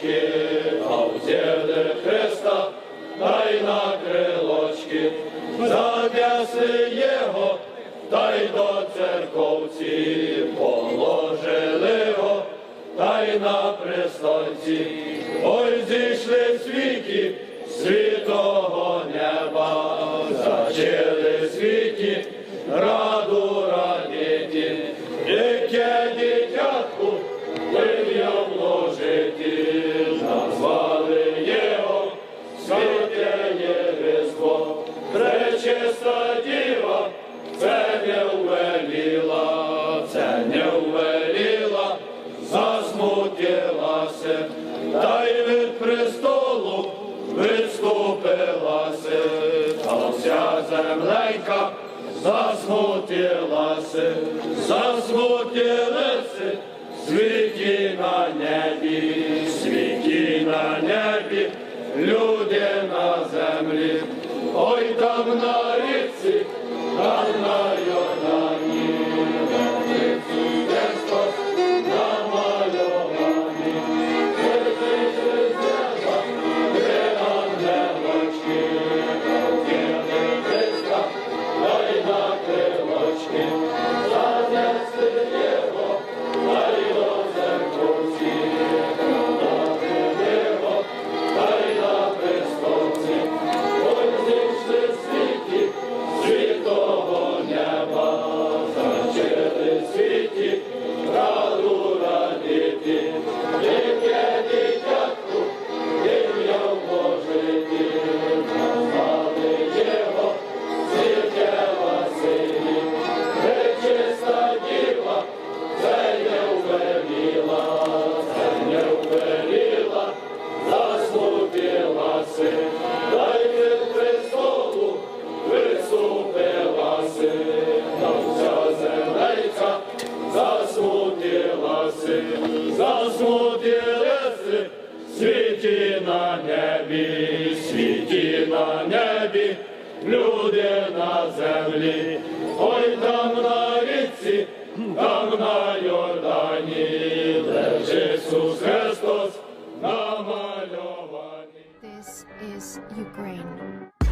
крилочки, а у зерне хреста, дай на крилочки, зав'яси його, та й до церковці положили його, та й на престольці, ой зійшли світі, світого неба, зачили світі. Засмутилася, та й від престолу відступилася, та вся земленька засмутилася, засмутилася, світі на небі, світі на небі, люди на землі, ой там на річці, світі на небі, світі на небі, люди на землі, ой там на річці, там на Йордані, лежить Ісус Христос намальований. This is Ukraine.